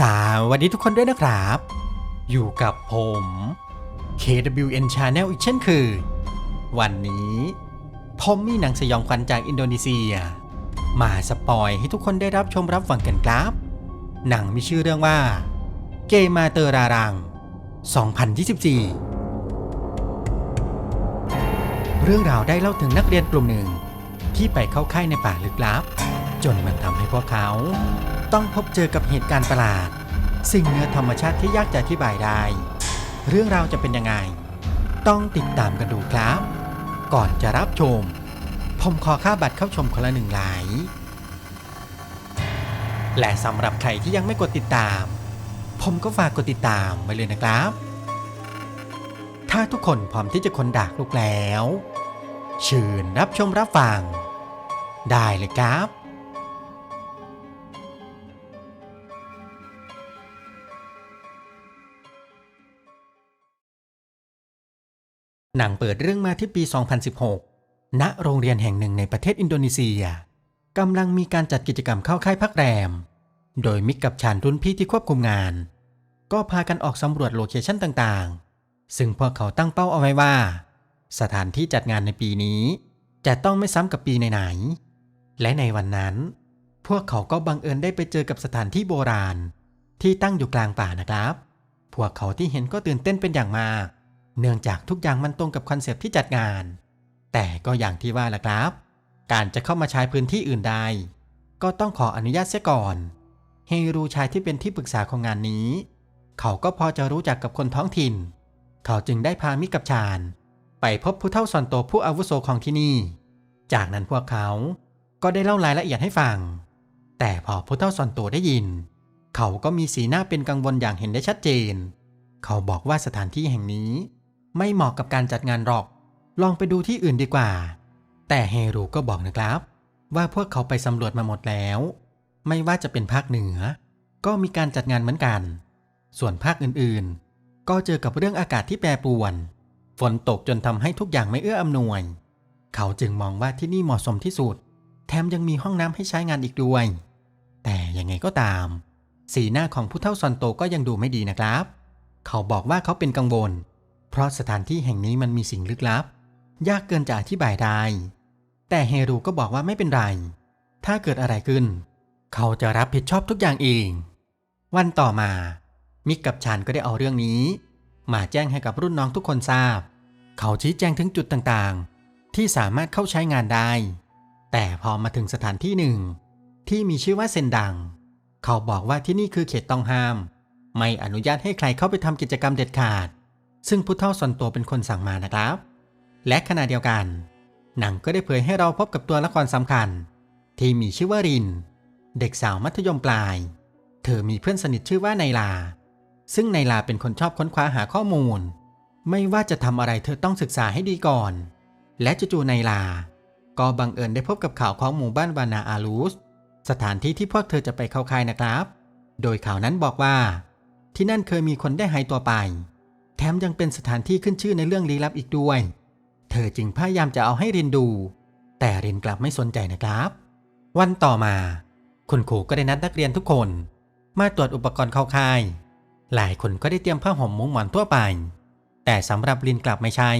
สวัสดีทุกคนด้วยนะครับ อยู่กับผม KWN Channel อีกเช่นเคยวันนี้ผมมีหนังสยองขวัญจากอินโดนีเซีย มาสปอยให้ทุกคนได้รับชมรับฟังกันครับ หนังมีชื่อเรื่องว่า เกมาเตอรารัง 2024 เรื่องราวได้เล่าถึงนักเรียนกลุ่มหนึ่งที่ไปเข้าค่ายในป่าลึกลับ จนมันทำให้พวกเขา ต้องพบเจอกับเหตุการณ์ประหลาด สิ่งเหนือธรรมชาติที่ยากจะอธิบายได้ เรื่องราวจะเป็นยังไง ต้องติดตามกันดูครับ ก่อนจะรับชม ผมขอค่าบัตรเข้าชมคนละหนึ่งไลและสำหรับใครที่ยังไม่กดติดตาม ผมก็ฝากกดติดตามไว้เลยนะครับ ถ้าทุกคนพร้อมที่จะคนดักลูกแล้วเชิญรับชมรับฟัง ได้เลยครับ หนังเปิดเรื่องมาที่ปี 2016 ณ โรงเรียนแห่งหนึ่งในประเทศอินโดนีเซียกำลังมีการจัดกิจกรรมเข้าค่ายพักแรม โดยมิกกับชานรุ่นพี่ที่ควบคุมงาน ก็พากันออกสำรวจโลเคชั่นต่างๆ ซึ่งพวกเขาตั้งเป้าเอาไว้ว่า สถานที่จัดงานในปีนี้ จะต้องไม่ซ้ำกับปีไหนๆ และในวันนั้น พวกเขาก็บังเอิญได้ไปเจอกับสถานที่โบราณ ที่ตั้งอยู่กลางป่านะครับ พวกเขาที่เห็นก็ตื่นเต้นเป็นอย่างมาก เนื่องจากทุกอย่างมันตรงกับคอนเซปต์ที่จัดงาน แต่ก็อย่างที่ว่าละครับ การจะเข้ามาใช้พื้นที่อื่นได้ก็ต้องขออนุญาตเสียก่อน เฮรูชายที่เป็นที่ปรึกษาของงานนี้ เขาก็พอจะรู้จักกับคนท้องถิ่น เขาจึงได้พามิกกับชาญ ไปพบผู้เฒ่าซอนโตผู้อาวุโสของที่นี่ จากนั้นพวกเขาก็ได้เล่ารายละเอียดให้ฟัง แต่พอผู้เฒ่าซอนโตได้ยิน เขาก็มีสีหน้าเป็นกังวลอย่างเห็นได้ชัดเจน เขาบอกว่าสถานที่แห่งนี้ ไม่เหมาะกับการจัดงานหรอก ลองไปดูที่อื่นดีกว่า แต่เฮรูก็บอกนะครับ ว่าพวกเขาไปสำรวจมาหมดแล้ว ไม่ว่าจะเป็นภาคเหนือ ก็มีการจัดงานเหมือนกัน ส่วนภาคอื่นๆ ก็เจอกับเรื่องอากาศที่แปรปรวน ฝนตกจนทำให้ทุกอย่างไม่เอื้ออำนวย เขาจึงมองว่าที่นี่เหมาะสมที่สุด แถมยังมีห้องน้ำให้ใช้งานอีกด้วย แต่ยังไงก็ตาม สีหน้าของผู้เฒ่าซอนโตก็ยังดูไม่ดีนะครับ เขาบอกว่าเขาเป็นกังวล เพราะสถานที่แห่งนี้มันมีสิ่งลึกลับ ยากเกินจะอธิบายได้ แต่เฮรูก็บอกว่าไม่เป็นไร ถ้าเกิดอะไรขึ้น เขาจะรับผิดชอบทุกอย่างเอง วันต่อมา มิกกับชันก็ได้เอาเรื่องนี้ มาแจ้งให้กับรุ่นน้องทุกคนทราบ เขาชี้แจงถึงจุดต่างๆ ที่สามารถเข้าใช้งานได้ แต่พอมาถึงสถานที่หนึ่ง ที่มีชื่อว่าเซนดัง เขาบอกว่าที่นี่คือเขตต้องห้าม ไม่อนุญาตให้ใครเข้าไปทำกิจกรรมเด็ดขาด ซึ่งผู้เฒ่าส่วนตัวเป็นคนสั่งมานะครับ และขณะเดียวกัน หนังก็ได้เผยให้เราพบกับตัวละครสำคัญ ที่มีชื่อว่าริน เด็กสาวมัธยมปลาย เธอมีเพื่อนสนิทชื่อว่าไนลา ซึ่งไนลาเป็นคนชอบค้นคว้าหาข้อมูล ไม่ว่าจะทำอะไรเธอต้องศึกษาให้ดีก่อน และจู่ๆไนลา ก็บังเอิญได้พบกับข่าวของหมู่บ้านวานาอาลูสสถานที่ที่พวกเธอจะไปเข้าค่ายนะครับ โดยข่าวนั้นบอกว่า ที่นั่นเคยมีคนได้หายตัวไป ถมยังเป็นสถานที่ขึ้นชื่อในเรื่องลี้ลับอีกด้วย เธอจึงพยายามจะเอาให้รินดู แต่รินกลับไม่สนใจนะครับ วันต่อมา คุณครูก็ได้นัดนักเรียนทุกคน มาตรวจอุปกรณ์เข้าค่าย หลายคนก็ได้เตรียมผ้าห่มมุ้งหมอนทั่วไป แต่สำหรับรินกลับไม่ใช่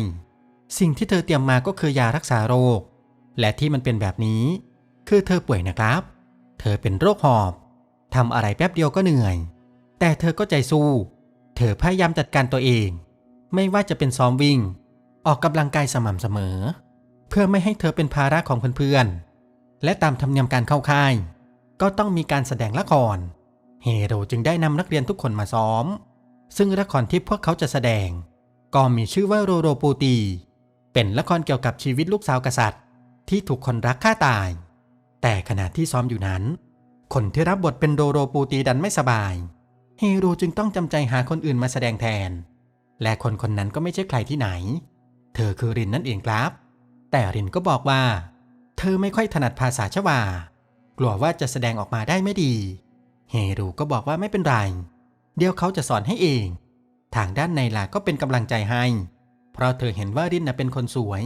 สิ่งที่เธอเตรียมมาก็คือยารักษาโรค และที่มันเป็นแบบนี้ คือเธอป่วยนะครับ เธอเป็นโรคหอบทำอะไรแป๊บเดียวก็เหนื่อย แต่เธอก็ใจสู้ เธอพยายามจัดการตัวเอง ไม่ว่าจะเป็นซ้อมวิ่ง ออกกำลังกายสม่ำเสมอ เพื่อไม่ให้เธอเป็นภาระของเพื่อนๆ และตามธรรมเนียมการเข้าค่าย ก็ต้องมีการแสดงละคร เฮโรจึงได้นำนักเรียนทุกคนมาซ้อม ซึ่งละครที่พวกเขาจะแสดง ก็มีชื่อว่าโรโรปูตี เป็นละครเกี่ยวกับชีวิตลูกสาวกษัตริย์ ที่ถูกคนรักฆ่าตาย แต่ขณะที่ซ้อมอยู่นั้น คนที่รับบทเป็นโดโรปูตีดันไม่สบาย ฮโร่จึงต้องจำใจหาคนอื่นมาแสดงแทน และคนคนนั้นก็ไม่ใช่ใครที่ไหน เธอคือรินนั่นเองครับ แต่รินก็บอกว่า เธอไม่ค่อยถนัดภาษาชวา กลัวว่าจะแสดงออกมาได้ไม่ดี เฮร่ก็บอกว่าไม่เป็นไร เดี๋ยวเขาจะสอนให้เอง ทางด้านในลาก็เป็นกำลังใจให้ เพราะเธอเห็นว่ารินน่ะเป็นคนสวย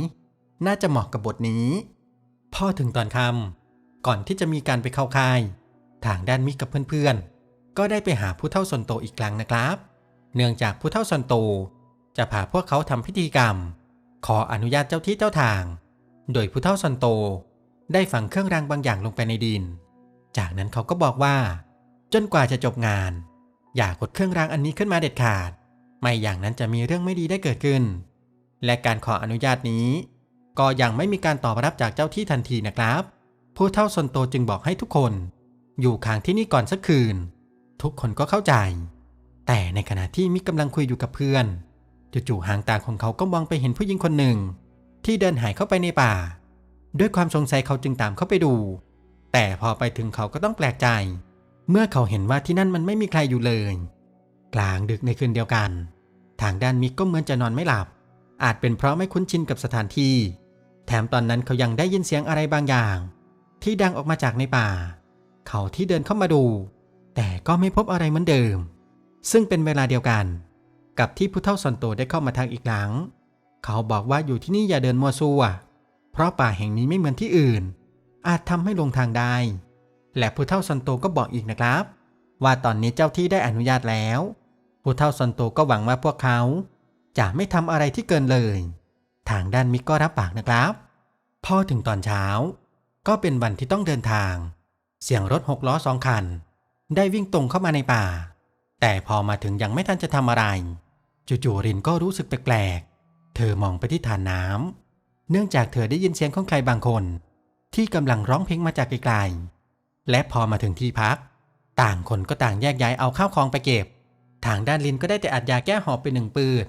น่าจะเหมาะกับบทนี้ พอถึงตอนคำก่อนที่จะมีการไปเข้าค่าย ทางด้านมิกกับเพื่อนๆ ก็ได้ไปหาผู้เฒ่าซนโตอีกครั้งนะครับ เนื่องจากผู้เฒ่าซนโต จะพาพวกเขาทำพิธีกรรม ขออนุญาตเจ้าที่เจ้าทาง โดยผู้เฒ่าซนโต ได้ฝังเครื่องรางบางอย่างลงไปในดิน จากนั้นเขาก็บอกว่า จนกว่าจะจบงาน อย่ากดเครื่องรางอันนี้ขึ้นมาเด็ดขาด ไม่อย่างนั้นจะมีเรื่องไม่ดีได้เกิดขึ้น และการขออนุญาตนี้ ก็ยังไม่มีการตอบรับจากเจ้าที่ทันทีนะครับ ผู้เฒ่าซนโตจึงบอกให้ทุกคน อยู่ค้างที่นี่ก่อนสักคืน ทุกคนก็เข้าใจ แต่ในขณะที่มิกกำลังคุยอยู่กับเพื่อนจู่ๆหางตาของเขาก็มองไปเห็นผู้หญิงคนหนึ่ง ที่เดินหายเข้าไปในป่า ด้วยความสงสัยเขาจึงตามเข้าไปดู แต่พอไปถึงเขาก็ต้องแปลกใจ เมื่อเขาเห็นว่าที่นั่นมันไม่มีใครอยู่เลย กลางดึกในคืนเดียวกัน ทางด้านมิกก็เหมือนจะนอนไม่หลับ อาจเป็นเพราะไม่คุ้นชินกับสถานที่ แถมตอนนั้นเขายังได้ยินเสียงอะไรบางอย่าง ที่ดังออกมาจากในป่า เขาที่เดินเข้ามาดู แต่ก็ไม่พบอะไรเหมือนเดิม ซึ่งเป็นเวลาเดียวกัน กับที่ผู้เฒ่าซอนโตได้เข้ามาทางอีกหลัง เขาบอกว่าอยู่ที่นี่อย่าเดินมัวซัวเพราะป่าแห่งนี้ไม่เหมือนที่อื่น อาจทำให้ลงทางได้ และผู้เฒ่าซอนโตก็บอกอีกนะครับ ว่าตอนนี้เจ้าที่ได้อนุญาตแล้ว ผู้เฒ่าซอนโตก็หวังว่าพวกเขาจะไม่ทำอะไรที่เกินเลย ทางด้านมิกก็รับปากนะครับ พอถึงตอนเช้า ก็เป็นวันที่ต้องเดินทาง เสียงรถหกล้อสองคัน ได้วิ่งตรงเข้ามาในป่า แต่พอมาถึงยังไม่ทันจะทำอะไร จู่ๆรินก็รู้สึกแปลกๆ เธอมองไปที่ฐานน้ำเนื่องจากเธอได้ยินเสียงของใครบางคน ที่กำลังร้องเพลงมาจากไกลๆ และพอมาถึงที่พัก ต่างคนก็ต่างแยกย้ายเอาข้าวของไปเก็บ ทางด้านลินก็ได้แต่อัดยาแก้หอบไปหนึ่งปืด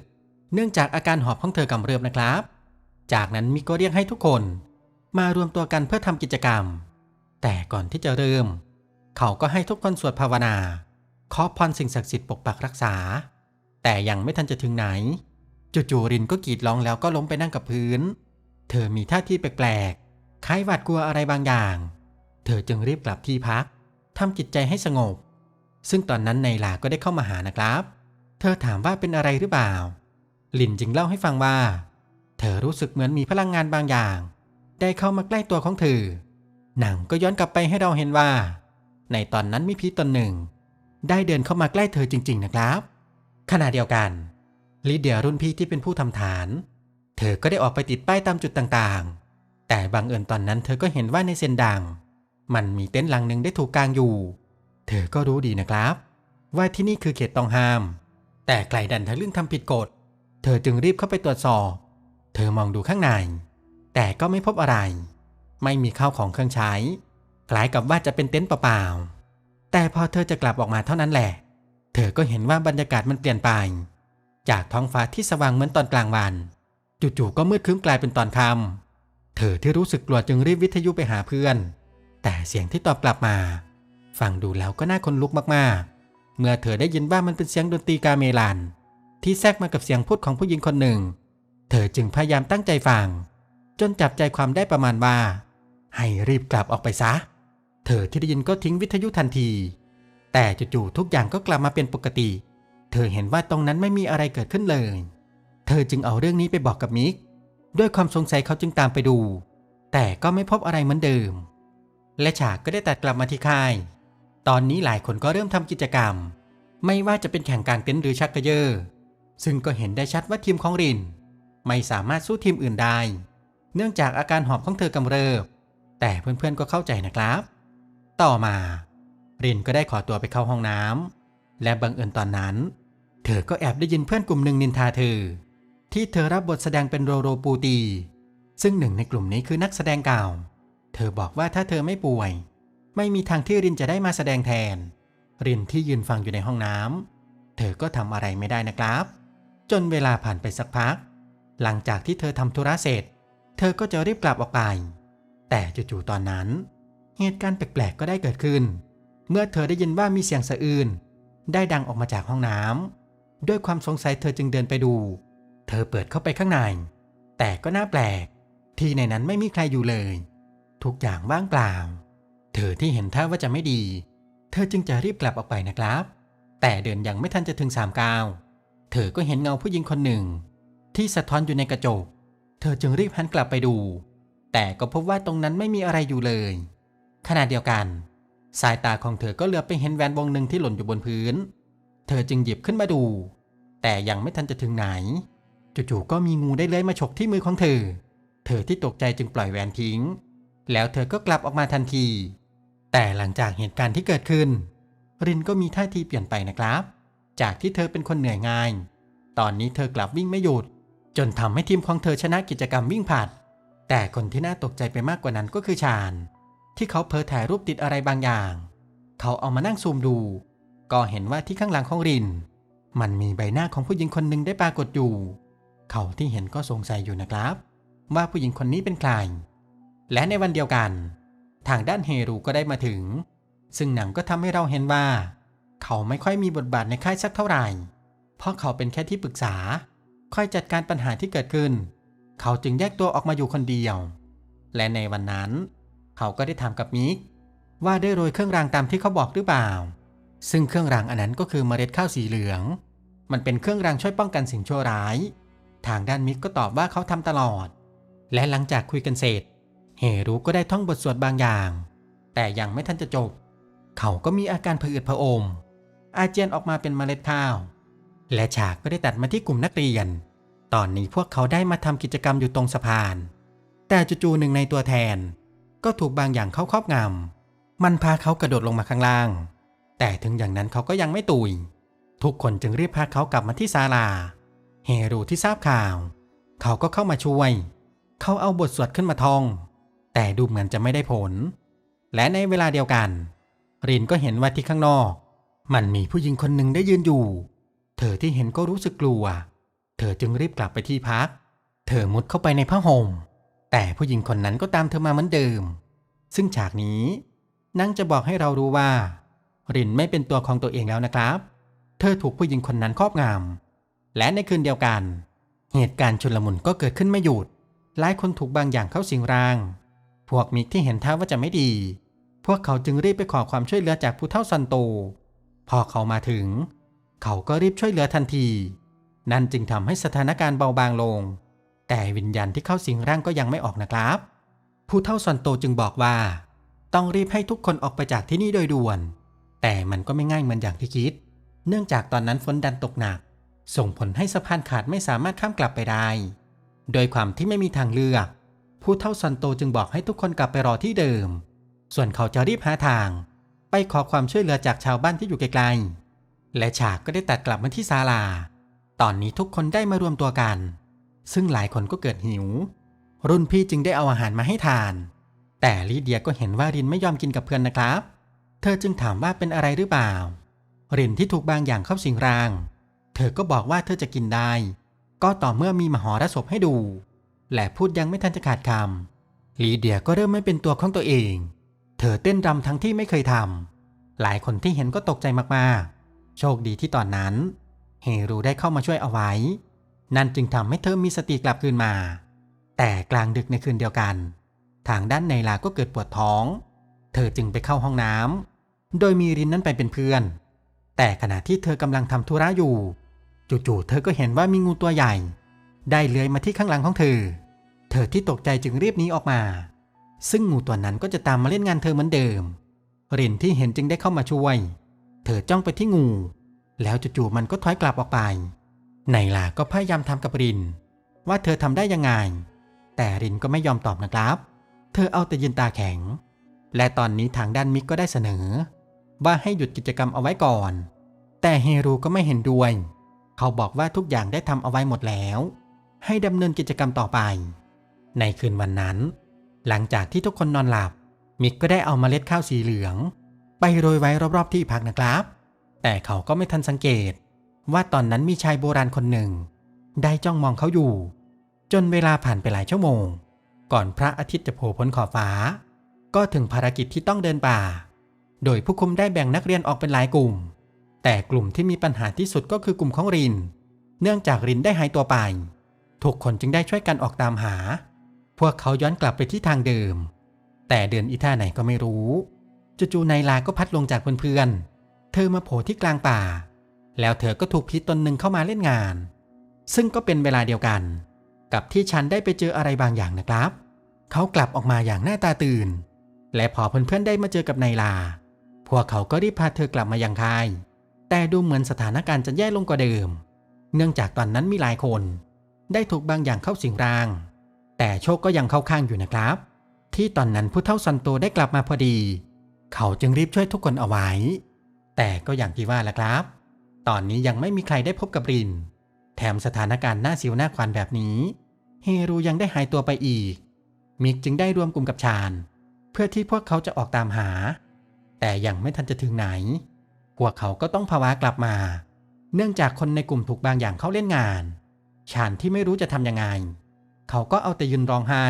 เนื่องจากอาการหอบของเธอกำเริบนะครับ จากนั้นมิก็เรียกให้ทุกคน มารวมตัวกันเพื่อทำกิจกรรม แต่ก่อนที่จะเริ่ม เขาก็ให้ทุกคนสวดภาวนา ขอพรสิ่งศักดิ์สิทธิ์ปกปักรักษา แต่ยังไม่ทันจะถึงไหน จู่ๆรินก็กรีดร้องแล้วก็ล้มไปนั่งกับพื้น เธอมีท่าทีแปลกๆ คล้ายหวาดกลัวอะไรบางอย่าง เธอจึงรีบกลับที่พักทำจิตใจให้สงบ ซึ่งตอนนั้นในหลาก็ได้เข้ามาหานะครับ เธอถามว่าเป็นอะไรหรือเปล่า ลินจึงเล่าให้ฟังว่า เธอรู้สึกเหมือนมีพลังงานบางอย่าง ได้เข้ามาใกล้ตัวของเธอ หนังก็ย้อนกลับไปให้เราเห็นว่า ในตอนนั้นมีผีตนหนึ่ง ได้เดินเข้ามาใกล้เธอจริง ๆ นะครับ ขณะเดียวกันลิเดียรุ่นพี่ที่เป็นผู้ทำฐาน เธอก็ได้ออกไปติดป้ายตามจุดต่างๆ แต่บังเอิญตอนนั้นเธอก็เห็นว่าในเซนดัง มันมีเต็นท์หลังหนึ่งได้ถูกกางอยู่ เธอก็รู้ดีนะครับ ว่าที่นี่คือเขตต้องห้าม แต่ไกลดันทะลึ่งทำผิดกฎ เธอจึงรีบเข้าไปตรวจสอบ เธอมองดูข้างใน แต่ก็ไม่พบอะไร ไม่มีข้าวของเครื่องใช้ คล้ายกับว่าจะเป็นเต็นท์เปล่าๆ แต่พอเธอจะกลับออกมาเท่านั้นแหละ เธอก็เห็นว่าบรรยากาศมันเปลี่ยนไป จากท้องฟ้าที่สว่างเหมือนตอนกลางวัน จู่ๆก็มืดครึ้มกลายเป็นตอนค่ำเธอที่รู้สึกกลัวจึงรีบวิทยุไปหาเพื่อน แต่เสียงที่ตอบกลับมา ฟังดูแล้วก็น่าขนลุกมากๆ เมื่อเธอได้ยินว่ามันเป็นเสียงดนตรีกาเมลัน ที่แทรกมากับเสียงพูดของผู้หญิงคนหนึ่ง เธอจึงพยายามตั้งใจฟัง จนจับใจความได้ประมาณว่า ให้รีบกลับออกไปซะ เธอที่ได้ยินก็ทิ้งวิทยุทันที แต่จู่ๆทุกอย่างก็กลับมาเป็นปกติ เธอเห็นว่าตรงนั้นไม่มีอะไรเกิดขึ้นเลย เธอจึงเอาเรื่องนี้ไปบอกกับมิก ด้วยความสงสัยเขาจึงตามไปดู แต่ก็ไม่พบอะไรเหมือนเดิม และฉากก็ได้ตัดกลับมาที่ค่าย ตอนนี้หลายคนก็เริ่มทำกิจกรรม ไม่ว่าจะเป็นแข่งกลางเต็นท์หรือชักกระเยอซึ่งก็เห็นได้ชัดว่าทีมของริน ไม่สามารถสู้ทีมอื่นได้ เนื่องจากอาการหอบของเธอกำเริบ แต่เพื่อนๆก็เข้าใจนะครับ ต่อมา รินก็ได้ขอตัวไปเข้าห้องน้ำและบังเอิญตอนนั้น เธอก็แอบได้ยินเพื่อนกลุ่มหนึ่งนินทาเธอ ที่เธอรับบทแสดงเป็นโรโรปูตี ซึ่งหนึ่งในกลุ่มนี้คือนักแสดงเก่า เธอบอกว่าถ้าเธอไม่ป่วย ไม่มีทางที่รินจะได้มาแสดงแทน รินที่ยืนฟังอยู่ในห้องน้ำเธอก็ทำอะไรไม่ได้นะครับ จนเวลาผ่านไปสักพัก หลังจากที่เธอทำธุระเสร็จ เธอก็จะรีบกลับออกไป แต่จู่ๆตอนนั้น เหตุการณ์แปลกๆก็ได้เกิดขึ้น เมื่อเธอได้ยินว่ามีเสียงสะอื้นได้ดังออกมาจากห้องน้ำด้วยความสงสัยเธอจึงเดินไปดู เธอเปิดเข้าไปข้างใน แต่ก็น่าแปลก ที่ในนั้นไม่มีใครอยู่เลย ทุกอย่างว่างเปล่า เธอที่เห็นท่าว่าจะไม่ดี เธอจึงจะรีบกลับออกไปนะครับ แต่เดินยังไม่ทันจะถึงสามก้าวเธอก็เห็นเงาผู้หญิงคนหนึ่ง ที่สะท้อนอยู่ในกระจก เธอจึงรีบหันกลับไปดู แต่ก็พบว่าตรงนั้นไม่มีอะไรอยู่เลย ขณะเดียวกัน สายตาของเธอก็เหลือบไปเห็นแหวนวงหนึ่งที่หล่นอยู่บนพื้น เธอจึงหยิบขึ้นมาดู แต่ยังไม่ทันจะถึงไหน จู่ๆก็มีงูได้เลื้อยมาฉกที่มือของเธอ เธอที่ตกใจจึงปล่อยแหวนทิ้ง แล้วเธอก็กลับออกมาทันที แต่หลังจากเหตุการณ์ที่เกิดขึ้น รินก็มีท่าทีเปลี่ยนไปนะครับ จากที่เธอเป็นคนเหนื่อยง่าย ตอนนี้เธอกลับวิ่งไม่หยุด จนทำให้ทีมของเธอชนะกิจกรรมวิ่งผลัด แต่คนที่น่าตกใจไปมากกว่านั้นก็คือชาญ ที่เขาเผลอถ่ายรูปติดอะไรบางอย่าง เขาเอามานั่งซูมดู ก็เห็นว่าที่ข้างหลังของริน มันมีใบหน้าของผู้หญิงคนหนึ่งได้ปรากฏอยู่ เขาที่เห็นก็สงสัยอยู่นะครับ ว่าผู้หญิงคนนี้เป็นใคร และในวันเดียวกัน ทางด้านเฮรูก็ได้มาถึง ซึ่งหนังก็ทำให้เราเห็นว่า เขาไม่ค่อยมีบทบาทในค่ายสักเท่าไหร่ เพราะเขาเป็นแค่ที่ปรึกษาค่อยจัดการปัญหาที่เกิดขึ้น เขาจึงแยกตัวออกมาอยู่คนเดียว และในวันนั้น เขาก็ได้ถามกับมิกว่าได้โรยเครื่องรางตามที่เขาบอกหรือเปล่า ซึ่งเครื่องรางอันนั้นก็คือเมล็ดข้าวสีเหลือง มันเป็นเครื่องรางช่วยป้องกันสิ่งชั่วร้าย ทางด้านมิกก็ตอบว่าเขาทำตลอด และหลังจากคุยกันเสร็จ เฮรุก็ได้ท่องบทสวดบางอย่าง แต่ยังไม่ทันจะจบ เขาก็มีอาการผะอืดผะอม อาเจียนออกมาเป็นเมล็ดข้าว และฉากก็ได้ตัดมาที่กลุ่มนักเรียน ตอนนี้พวกเขาได้มาทำกิจกรรมอยู่ตรงสะพาน แต่จู่ๆหนึ่งในตัวแทน ก็ถูกบางอย่างเข้าครอบงำมันพาเขากระโดดลงมาข้างล่าง แต่ถึงอย่างนั้นเขาก็ยังไม่ตุย ทุกคนจึงรีบพาเขากลับมาที่ศาลา เฮรูที่ทราบข่าว เขาก็เข้ามาช่วย เขาเอาบทสวดขึ้นมาท่อง แต่ดูเหมือนจะไม่ได้ผล และในเวลาเดียวกัน รินก็เห็นว่าที่ข้างนอก มันมีผู้หญิงคนหนึ่งได้ยืนอยู่ เธอที่เห็นก็รู้สึกกลัว เธอจึงรีบกลับไปที่พัก เธอมุดเข้าไปในผ้าห่ม แต่ผู้หญิงคนนั้นก็ตามเธอมาเหมือนเดิม ซึ่งฉากนี้นั่งจะบอกให้เรารู้ว่ารินไม่เป็นตัวของตัวเองแล้วนะครับ เธอถูกผู้หญิงคนนั้นครอบงำและในคืนเดียวกัน เหตุการณ์ชุลมุนก็เกิดขึ้นไม่หยุด หลายคนถูกบางอย่างเข้าสิงร่าง พวกมิกที่เห็นท่าว่าจะไม่ดี พวกเขาจึงรีบไปขอความช่วยเหลือจากผู้เฒ่าซันโต พอเขามาถึง เขาก็รีบช่วยเหลือทันที นั่นจึงทำให้สถานการณ์เบาบางลง แต่วิญญาณที่เข้าสิงร่างก็ยังไม่ออกนะครับ ผู้เฒ่าซันโตจึงบอกว่า ต้องรีบให้ทุกคนออกไปจากที่นี่โดยด่วน แต่มันก็ไม่ง่ายเหมือนอย่างที่คิด เนื่องจากตอนนั้นฝนดันตกหนัก ส่งผลให้สะพานขาดไม่สามารถข้ามกลับไปได้ โดยความที่ไม่มีทางเลือก ผู้เฒ่าซันโตจึงบอกให้ทุกคนกลับไปรอที่เดิม ส่วนเขาจะรีบหาทาง ไปขอความช่วยเหลือจากชาวบ้านที่อยู่ไกลๆและฉากก็ได้ตัดกลับมาที่ศาลา ตอนนี้ทุกคนได้มารวมตัวกัน ซึ่งหลายคนก็เกิดหิว รุ่นพี่จึงได้เอาอาหารมาให้ทาน แต่ลีเดียก็เห็นว่ารินไม่ยอมกินกับเพื่อนนะครับ เธอจึงถามว่าเป็นอะไรหรือเปล่า รินที่ถูกบางอย่างเข้าสิงร่าง เธอก็บอกว่าเธอจะกินได้ ก็ต่อเมื่อมีมหรสพให้ดู และพูดยังไม่ทันจะขาดคำลีเดียก็เริ่มไม่เป็นตัวของตัวเอง เธอเต้นรำทั้งที่ไม่เคยทำหลายคนที่เห็นก็ตกใจมากๆ โชคดีที่ตอนนั้น เฮรูได้เข้ามาช่วยเอาไว้ นั่นจึงทำให้เธอมีสติกลับคืนมา แต่กลางดึกในคืนเดียวกัน ทางด้านในลาก็เกิดปวดท้อง เธอจึงไปเข้าห้องน้ำโดยมีรินนั้นไปเป็นเพื่อน แต่ขณะที่เธอกำลังทำธุระอยู่ จู่ๆเธอก็เห็นว่ามีงูตัวใหญ่ ได้เลื้อยมาที่ข้างหลังของเธอ เธอที่ตกใจจึงรีบหนีออกมา ซึ่งงูตัวนั้นก็จะตามมาเล่นงานเธอเหมือนเดิมรินที่เห็นจึงได้เข้ามาช่วย เธอจ้องไปที่งู แล้วจู่ๆมันก็ถอยกลับออกไป ไนลาก็พยายามทำกับริน ว่าเธอทำได้ยังไง แต่รินก็ไม่ยอมตอบนะครับ เธอเอาแต่ยืนตาแข็ง และตอนนี้ทางด้านมิกก็ได้เสนอ ว่าให้หยุดกิจกรรมเอาไว้ก่อน แต่เฮรูก็ไม่เห็นด้วย เขาบอกว่าทุกอย่างได้ทำเอาไว้หมดแล้ว ให้ดำเนินกิจกรรมต่อไป ในคืนวันนั้น หลังจากที่ทุกคนนอนหลับ มิกก็ได้เอาเมล็ดข้าวสีเหลือง ไปโรยไว้รอบๆที่พักนะครับ แต่เขาก็ไม่ทันสังเกต ว่าตอนนั้นมีชายโบราณคนหนึ่ง ได้จ้องมองเขาอยู่ จนเวลาผ่านไปหลายชั่วโมง ก่อนพระอาทิตย์จะโผล่พ้นขอบฟ้า ก็ถึงภารกิจที่ต้องเดินป่า โดยผู้คุมได้แบ่งนักเรียนออกเป็นหลายกลุ่ม แต่กลุ่มที่มีปัญหาที่สุดก็คือกลุ่มของริน เนื่องจากรินได้หายตัวไป ทุกคนจึงได้ช่วยกันออกตามหา พวกเขาย้อนกลับไปที่ทางเดิม แต่เดินอีท่าไหนก็ไม่รู้จู่ๆนายลาก็พัดลงจากเพื่อนๆเธอมาโผล่ที่กลางป่า แล้วเธอก็ถูกผีตนหนึ่งเข้ามาเล่นงาน ซึ่งก็เป็นเวลาเดียวกัน กับที่ฉันได้ไปเจออะไรบางอย่างนะครับ เขากลับออกมาอย่างหน้าตาตื่น และพอเพื่อนๆได้มาเจอกับนายลา พวกเขาก็รีบพาเธอกลับมายังค่าย แต่ดูเหมือนสถานการณ์จะแย่ลงกว่าเดิม เนื่องจากตอนนั้นมีหลายคน ได้ถูกบางอย่างเข้าสิงร่าง แต่โชคก็ยังเข้าข้างอยู่นะครับ ที่ตอนนั้นผู้เฒ่าซันโตได้กลับมาพอดี เขาจึงรีบช่วยทุกคนเอาไว้ แต่ก็อย่างที่ว่าแหละครับ ตอนนี้ยังไม่มีใครได้พบกับริน แถมสถานการณ์หน่าสิวหน้าควันแบบนี้ เฮรูยังได้หายตัวไปอีก มิกจึงได้รวมกลุ่มกับชาญ เพื่อที่พวกเขาจะออกตามหา แต่ยังไม่ทันจะถึงไหน พวกเขาก็ต้องภาวะกลับมา เนื่องจากคนในกลุ่มถูกบางอย่างเข้าเล่นงาน ชาญที่ไม่รู้จะทำยังไง เขาก็เอาแต่ยืนร้องไห้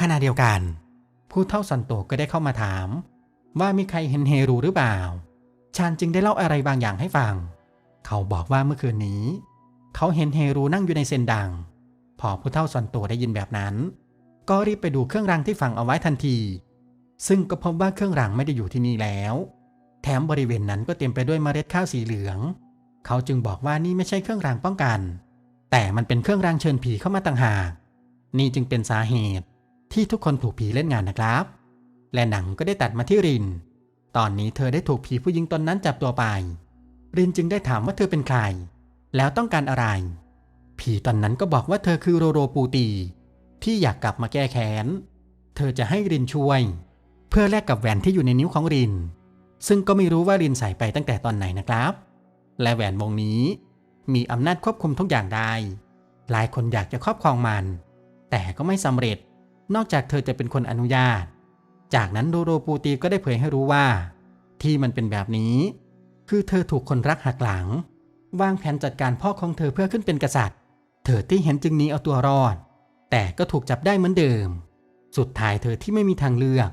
ขณะเดียวกัน ผู้เท่าสันโตก็ได้เข้ามาถาม ว่ามีใครเห็นเฮรูหรือเปล่าชาญจึงได้เล่าอะไรบางอย่างให้ฟัง เขาบอกว่าเมื่อคืนนี้ เขาเห็นเฮรูนั่งอยู่ในเซนดัง พอผู้เท่าสันโตได้ยินแบบนั้น ก็รีบไปดูเครื่องรางที่ฝังเอาไว้ทันที ซึ่งก็พบว่าเครื่องรางไม่ได้อยู่ที่นี่แล้ว แถมบริเวณนั้นก็เต็มไปด้วยเมล็ดข้าวสีเหลือง เขาจึงบอกว่านี่ไม่ใช่เครื่องรางป้องกัน แต่มันเป็นเครื่องรางเชิญผีเข้ามาต่างหาก นี่จึงเป็นสาเหตุที่ทุกคนถูกผีเล่นงานนะครับ และหนังก็ได้ตัดมาที่ริน ตอนนี้เธอได้ถูกผีผู้หญิงตนนั้นจับตัวไป รินจึงได้ถามว่าเธอเป็นใคร แล้วต้องการอะไร ผีตอนนั้นก็บอกว่าเธอคือโรโรปูตี ที่อยากกลับมาแก้แค้น เธอจะให้รินช่วย เพื่อแลกกับแหวนที่อยู่ในนิ้วของริน ซึ่งก็ไม่รู้ว่ารินใส่ไปตั้งแต่ตอนไหนนะครับ และแหวนวงนี้ มีอำนาจควบคุมทุกอย่างได้ หลายคนอยากจะครอบครองมัน แต่ก็ไม่สำเร็จ นอกจากเธอจะเป็นคนอนุญาต จากนั้นโรโรปูตีก็ได้เผยให้รู้ว่า ที่มันเป็นแบบนี้ คือเธอถูกคนรักหักหลัง วางแผนจัดการพ่อของเธอเพื่อขึ้นเป็นกษัตริย์ เธอที่เห็นจึงหนีเอาตัวรอด แต่ก็ถูกจับได้เหมือนเดิม สุดท้ายเธอที่ไม่มีทางเลือก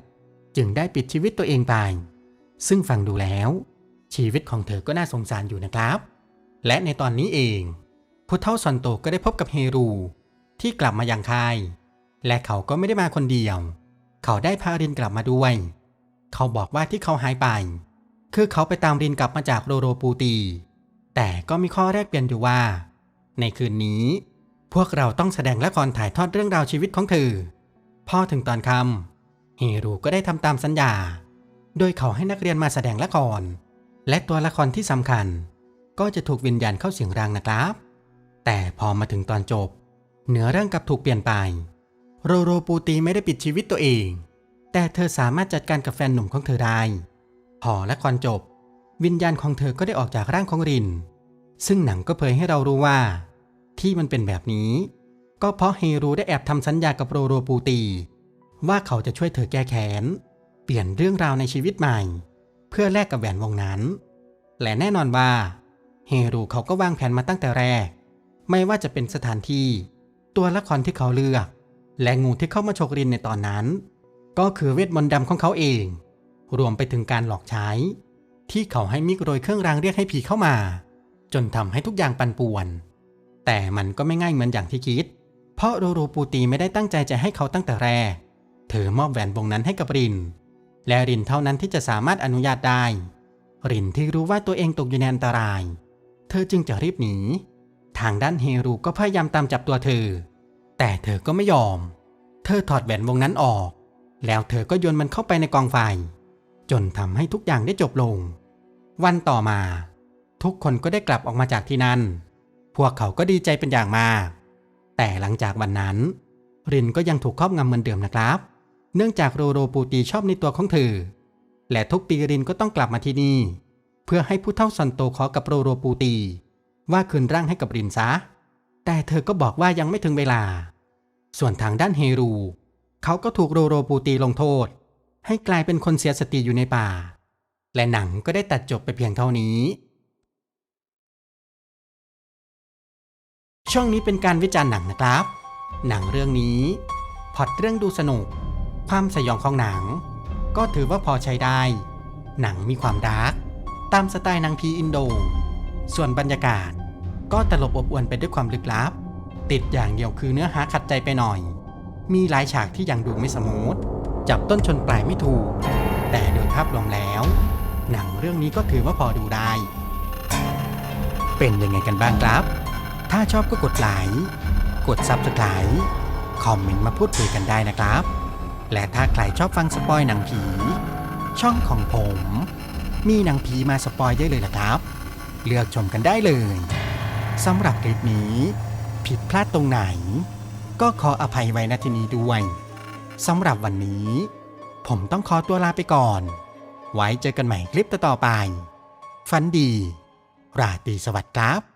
จึงได้ปิดชีวิตตัวเองไป ซึ่งฟังดูแล้ว ชีวิตของเธอก็น่าสงสารอยู่นะครับ และในตอนนี้เองผู้เฒ่าซอนโตก็ได้พบกับเฮรู ที่กลับมายังคายและเขาก็ไม่ได้มาคนเดียว เขาได้พารินกลับมาด้วย เขาบอกว่าที่เขาหายไป คือเขาไปตามรินกลับมาจากโรโรปูตี แต่ก็มีข้อแรกเปลี่ยนอยู่ว่า ในคืนนี้ พวกเราต้องแสดงละครถ่ายทอดเรื่องราวชีวิตของเธอพอถึงตอนคำเฮรูก็ได้ทำตามสัญญา โดยเขาให้นักเรียนมาแสดงละคร และตัวละครที่สำคัญ ก็จะถูกวิญญาณเข้าสิงร่างนะครับ แต่พอมาถึงตอนจบเนื้อเรื่องกลับถูกเปลี่ยนไป โรโรปูตีไม่ได้ปิดชีวิตตัวเอง แต่เธอสามารถจัดการกับแฟนหนุ่มของเธอได้ พอและครจบ วิญญาณของเธอก็ได้ออกจากร่างของริน ซึ่งหนังก็เผยให้เรารู้ว่า ที่มันเป็นแบบนี้ ก็เพราะเฮรูได้แอบทำสัญญากับโรโรปูตี ว่าเขาจะช่วยเธอแก้แค้นเปลี่ยนเรื่องราวในชีวิตใหม่ เพื่อแลกกับแหวนวงนั้น และแน่นอนว่า เฮรูเขาก็วางแผนมาตั้งแต่แรก ไม่ว่าจะเป็นสถานที่ ตัวละครที่เขาเลือก และงูที่เข้ามาฉกรินในตอนนั้น ก็คือเวทมนต์ดำของเขาเอง รวมไปถึงการหลอกใช้ ที่เขาให้มิกโรยเครื่องรางเรียกให้ผีเข้ามา จนทำให้ทุกอย่างปั่นป่วน แต่มันก็ไม่ง่ายเหมือนอย่างที่คิด เพราะโรโรปูตีไม่ได้ตั้งใจจะให้เขาตั้งแต่แรก เธอมอบแหวนวงนั้นให้กับริน และรินเท่านั้นที่จะสามารถอนุญาตได้ รินที่รู้ว่าตัวเองตกอยู่ในอันตราย เธอจึงจะรีบหนี ทางด้านเฮรูก็พยายามตามจับตัวเธอ แต่เธอก็ไม่ยอม เธอถอดแหวนวงนั้นออกแล้วเธอก็โยนมันเข้าไปในกองไฟ จนทำให้ทุกอย่างได้จบลง วันต่อมา ทุกคนก็ได้กลับออกมาจากที่นั่น พวกเขาก็ดีใจเป็นอย่างมาก แต่หลังจากวันนั้น รินก็ยังถูกครอบงำเหมือนเดิมนะครับ เนื่องจากโรโรปูตีชอบในตัวของเธอ และทุกปีรินก็ต้องกลับมาที่นี่ เพื่อให้ผู้เฒ่าซันโตขอกับโรโรปูตี ว่าคืนร่างให้กับรินซะ แต่เธอก็บอกว่ายังไม่ถึงเวลา ส่วนทางด้านเฮรู เขาก็ถูกโรโรปูตีลงโทษ ให้กลายเป็นคนเสียสติอยู่ในป่า และหนังก็ได้ตัดจบไปเพียงเท่านี้ ช่วงนี้เป็นการวิจารณ์หนังนะครับ หนังเรื่องนี้พอตเรื่องดูสนุก ความสยองของหนัง ก็ถือว่าพอใช้ได้ หนังมีความดาร์กตามสไตล์นังพีอินโด ส่วนบรรยากาศก็ตลบอบอวนไปด้วยความลึกลับ ติดอย่างเดียวคือเนื้อหาขัดใจไปหน่อย มีหลายฉากที่ยังดูไม่สมูท จับต้นชนปลายไม่ถูก แต่โดยภาพรวมแล้ว หนังเรื่องนี้ก็ถือว่าพอดูได้ เป็นยังไงกันบ้างครับ ถ้าชอบก็กดไลค์กด Subscribe คอมเมนต์มาพูดคุยกันได้นะครับ และถ้าใครชอบฟังสปอยหนังผี ช่องของผม มีหนังผีมาสปอยได้เลยล่ะครับ เลือกชมกันได้เลยสำหรับคลิปนี้ ผิดพลาดตรงไหน ก็ขออภัยไว้ณที่นี้ด้วย สำหรับวันนี้ ผมต้องขอตัวลาไปก่อน ไว้เจอกันใหม่คลิปต่อๆไป ฝันดี ราตรีสวัสดิ์ครับ